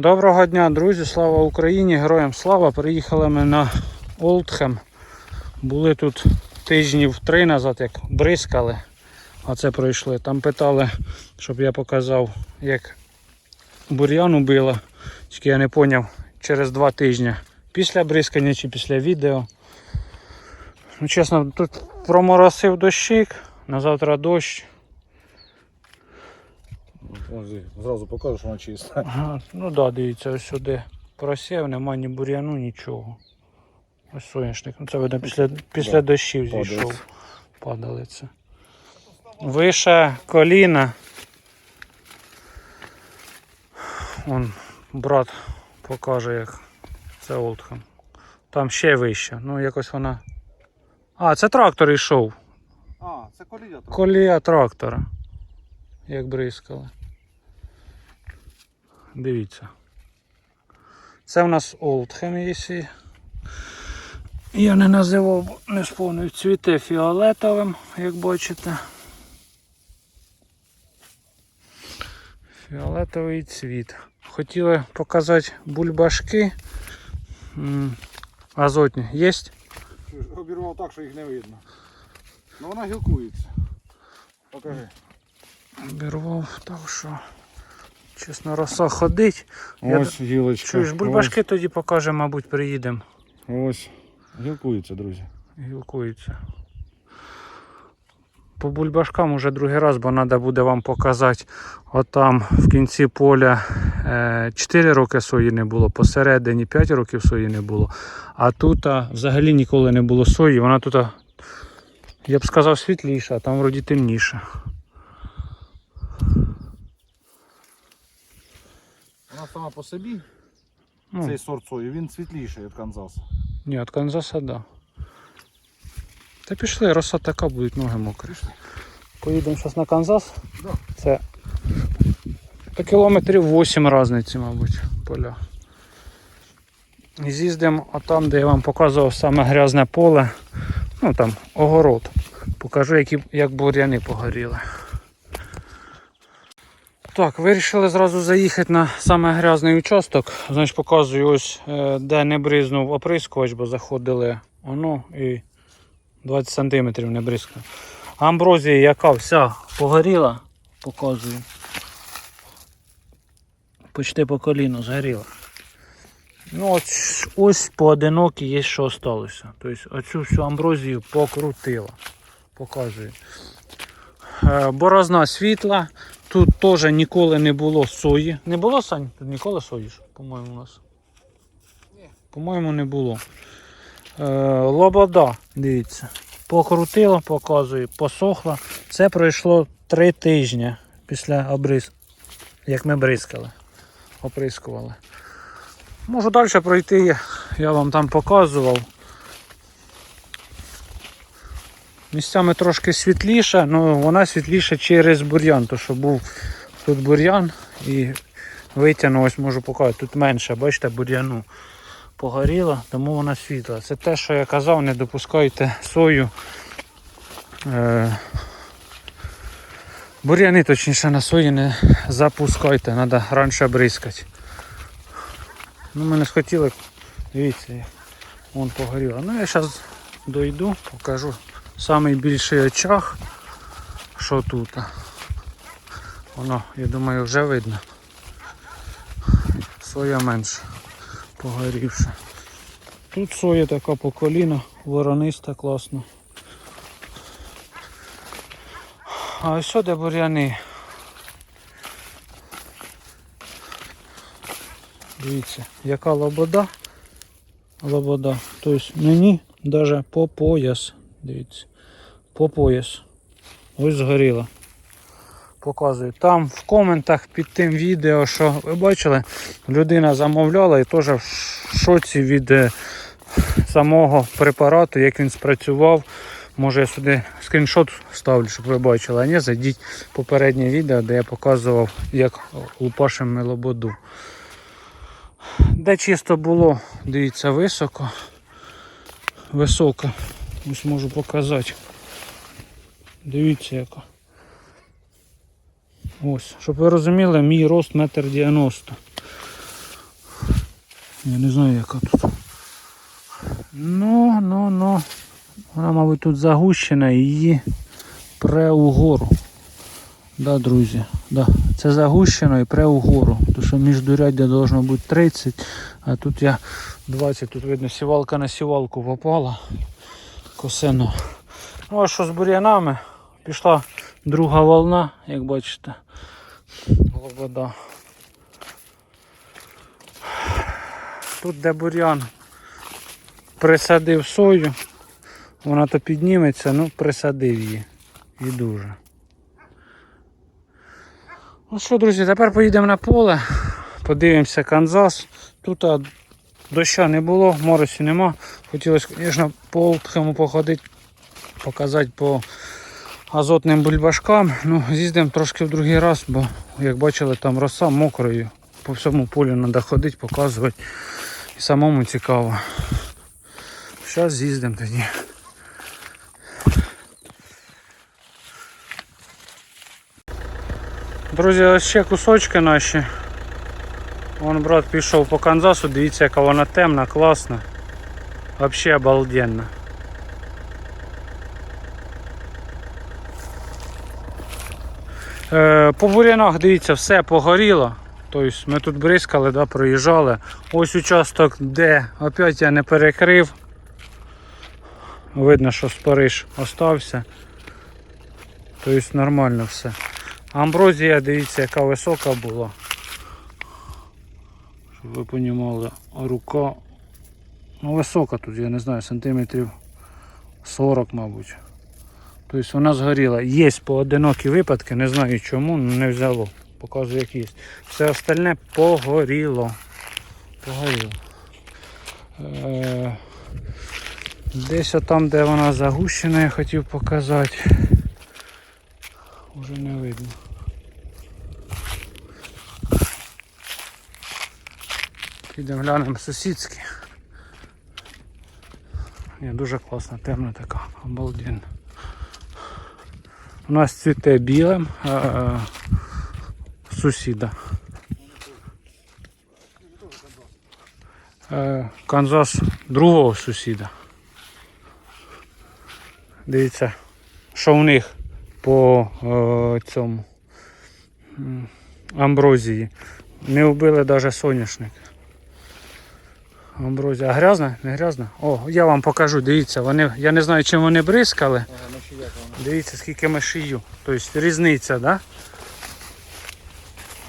Доброго дня, друзі! Слава Україні! Героям слава! Приїхали ми на Олдхем. Були тут тижнів три назад, як бризкали. А це пройшли. Там питали, щоб я показав, як бур'ян убило. Тільки я не зрозумів, через два тижні. Після бризкання чи після відео. Ну, чесно, тут проморосив дощик, на завтра дощ. Зразу покажу, що вона чиста. Ага, ну так, да, дивіться, ось сюди просів, нема ні бур'яну, нічого. Ось соняшник. Ну це видно після, після Да, дощів зійшов. Падалиця. Вище коліна. Он брат покаже, як це Олдхам. Там ще вище. Ну якось вона. А, це трактор йшов. А, це колія трохи. Колія трактора. Як бризкали. Дивіться. Це в нас Олдхем, якщо я не називав, не сповнив цвіте фіолетовим, як бачите. Фіолетовий цвіт. Хотіли показати бульбашки. Азотні є? Обірвав так, що їх не видно. Ну вона гілкується. Покажи. Обірвав, так що. Чесно, роса ходить. Я Ось гілочка. Чуєш, бульбашки тоді покажемо, мабуть, приїдемо. Ось. ось. Гілкується, друзі. Гілкуються. По бульбашкам уже другий раз, бо треба буде вам показати. Отам в кінці поля е, 4 роки сої не було, посередині 5 років сої не було. А тут взагалі ніколи не було сої. Вона тут, я б сказав, світліша, а там вроді темніша. Вона сама по собі, Ну, цей сорт сої, він світліший від Канзаса. ні, від Канзаса, да. Та пішли, роса така, будуть ноги мокрі. Пішли. Поїдемо зараз на Канзас. Да. Це по кілометрів 8 різниці, мабуть, поля. І з'їздимо отам, де я вам показував саме грязне поле. Ну там огород. Покажу, які, як бур'яни погоріли. Так, вирішили зразу заїхати на саме грязний участок. Значить, показую ось, е, де не бризнув оприскувач, бо заходили воно і 20 см не бризкав. Амброзія, яка вся погоріла, показую. Почти по коліну згоріла. Ну ось, ось поодинокі є, що осталося. Тобто оцю всю амброзію покрутила. Показую. Е, Борозна світла. Тут теж ніколи не було сої. Не було Сань? Тут ніколи сої, ж, по-моєму, у нас. По-моєму, не було. Е, лобода, дивіться. Покрутила, показую, посохла. Це пройшло три тижні після обриз, як ми бризкали, оприскували. Можу далі пройти, я вам там показував. Місцями трошки світліше, але вона світліша через бур'ян, то що був тут бур'ян і витягнув, ось можу показати, тут менше, бачите, бур'яну погоріла, тому вона світла. Це те, що я казав, не допускайте сою. Е, бур'яни, точніше, на сої не запускайте, треба раніше бризкати. Ну, ми не схотіли, дивіться, вон погоріло. Ну я зараз дойду, покажу самий більший очаг, що тут. Воно, я думаю, вже видно. Соя менше погорівша. Тут соя така по коліна, ворониста класно. А ось де бур'яни. Дивіться, яка лобода. Лобода. Тобто мені навіть по пояс. Дивіться. По пояс. Ось згоріла. Показую. Там в коментах під тим відео, що ви бачили, людина замовляла і теж в шоці від е, самого препарату, як він спрацював. Може я сюди скріншот ставлю, щоб ви бачили. А ні, зайдіть в попереднє відео, де я показував, як лупашимо лободу. Де чисто було, дивіться, високо. Високо. Ось можу показати. Дивіться яка. Ось, щоб ви розуміли, мій рост метр дев'яносто. Я не знаю, яка тут. Ну, ну, ну. Вона, мабуть, тут загущена і її пре угору. Да, друзі. Да. Це загущено і пре угору. Тому що міждуряддя должно бути 30, а тут я 20. Тут видно сівалка на сівалку попала. Косено. Ну а що з бур'янами? Пішла друга волна, як бачите. Лобода. Тут де бур'ян присадив сою, вона то підніметься, ну присадив її. І дуже. Ну що, друзі, тепер поїдемо на поле, подивимося Канзас. Тут доща не було, моросі нема. Хотілося, звісно, по походити, показати по азотним бульбашкам. Ну, з'їздимо трошки в другий раз, бо, як бачили, там роса мокрою. По всьому полю треба ходити, показувати. І самому цікаво. Зараз з'їздимо тоді. Друзі, ось ще кусочки наші. Вон брат пішов по Канзасу, дивіться, яка вона темна, класна. Взагалі обалденно. По бурянах, дивіться, все погоріло. Тобто ми тут бризкали, да, проїжджали. Ось участок, де опять я не перекрив. Видно, що спариж остався. Тобто нормально все. Амброзія, дивіться, яка висока була. Щоб ви розуміли, рука. Ну висока тут, я не знаю, сантиметрів 40, мабуть. Тобто вона згоріла. Є поодинокі випадки, не знаю чому, ну, не взяло. Показую як є. Все остальне погоріло. Погоріло. Е, Десь отам, де вона загущена, я хотів показати. Уже не видно. Підемо глянемо сусідські. Дуже класна, темна така, обалденна. У нас цвіте білим е, сусіда. Е, Канзас другого сусіда. Дивіться, що у них по е, цьому амброзії. Не вбили навіть соняшник. Амброзія. А грязна? Не грязна? О, я вам покажу, дивіться, вони, я не знаю, чим вони бризкали. Дивіться, скільки мешію. Тобто різниця, так? Да?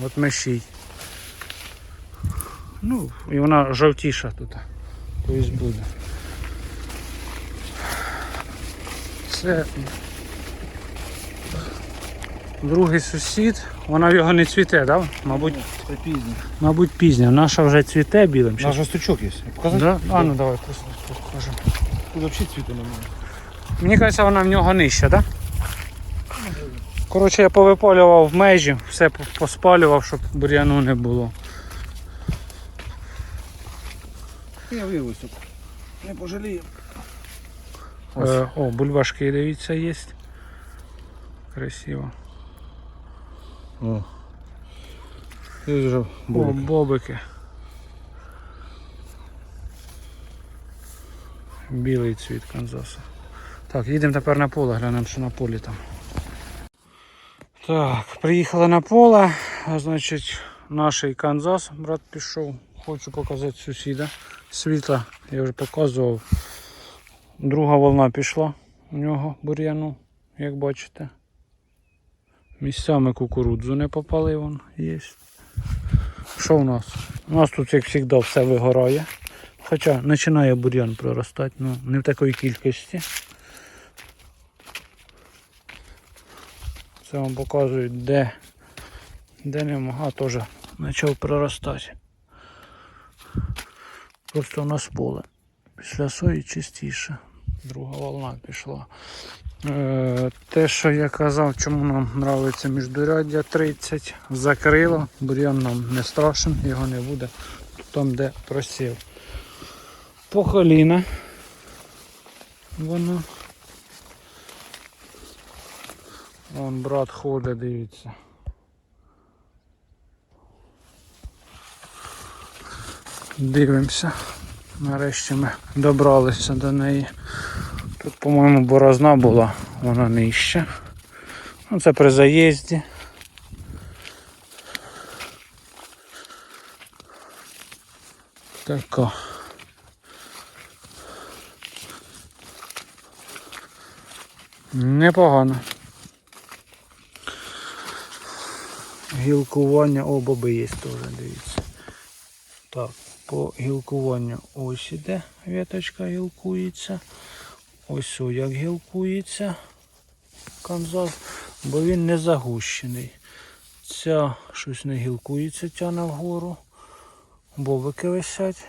От мешій. Ну, і вона жовтіша тут. Тобто буде. Це другий сусід. Вона в його не цвіте, да? Мабуть, Це пізні. мабуть пізня. Наша вже цвіте білим. Наш же стучок є. Показати? Да? А ну давай просто покажу. Тут взагалі цвіту немає. Мені кажеться, вона в нього нижча, так? Да? Коротше, я повипалював межі, все поспалював, щоб бур'яну не було. Я вивезу. Не пожалію. Е, о, бульбашки, дивіться, є. Красиво. О. Тут вже О, бобики. Білий цвіт Канзаса. Так, їдемо тепер на поле, глянемо, що на полі там. Так, приїхали на поле, а значить наш Канзас, брат пішов. Хочу показати сусіда. Світла, я вже показував. Друга волна пішла у нього бур'яну, як бачите. Місцями кукурудзу не попали вон є. Що у нас? У нас тут, як завжди, все вигорає. Хоча починає бур'ян проростати, ну не в такій кількості. Це вам показують, де, де нема, теж почав проростати. Просто у нас поле. Після сої чистіше. Друга волна пішла. Е, те, що я казав, чому нам подобається міждуряддя 30, закрило, бур'ян нам не страшен, його не буде там, де просів. По коліна воно. Вон брат ходить, дивіться. Дивимося. Нарешті ми добралися до неї. Тут, по-моєму, борозна була, вона нижча. Ну, це при заїзді. Така. Непогано. Гілкування, о, боби є теж, дивіться. Так, по гілкуванню ось іде веточка гілкується. Ось о, як гілкується канзас, бо він не загущений. Ця щось не гілкується, тяне вгору. Бобики висять.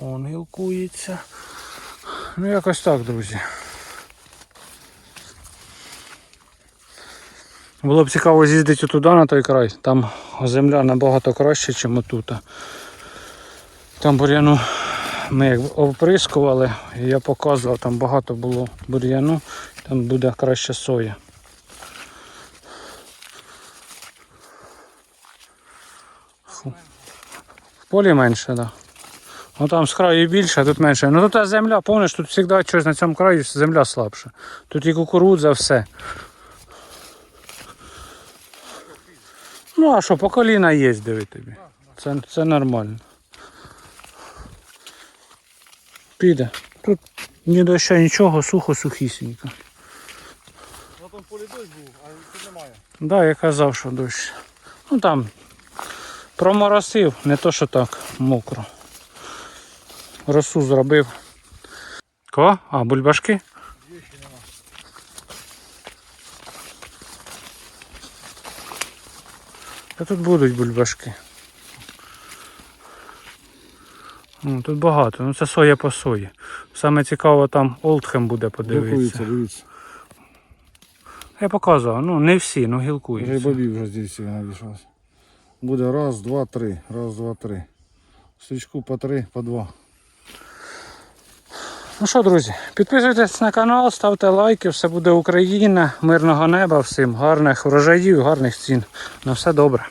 Он гілкується. Ну якось так, друзі. Було б цікаво з'їздити туди на той край. Там земля набагато краще, ніж отут. Там бур'яну ми як оприскували, я показував, там багато було бур'яну, там буде краще соя. В полі менше, так. Да. Ну там з краю більше, а тут менше. Ну тут земля, помниш, тут завжди щось на цьому краї земля слабша. Тут і кукурудза, все. Ну а що, по коліна є, диви тобі. Це, це нормально. Піде. Тут ні доща, нічого, сухо, сухісінько. На тому полі дощ був, а тут немає. Да, я казав, що дощ. Ну там проморосив, не то що так, мокро. Росу зробив. Ко? А, бульбашки? Є ще нема. Та тут будуть бульбашки. Ну, тут багато, ну це соя по сої. Саме цікаво там Олдхем буде Гілкується, подивитися. дивіться. Я показував, ну не всі, ну гілкуються. бобів вже здесь навішалось. Буде раз, два, три. Раз, два, три. Стрічку по три, по два. Ну що, друзі, підписуйтесь на канал, ставте лайки, все буде Україна, мирного неба всім, гарних врожаїв, гарних цін. На все добре.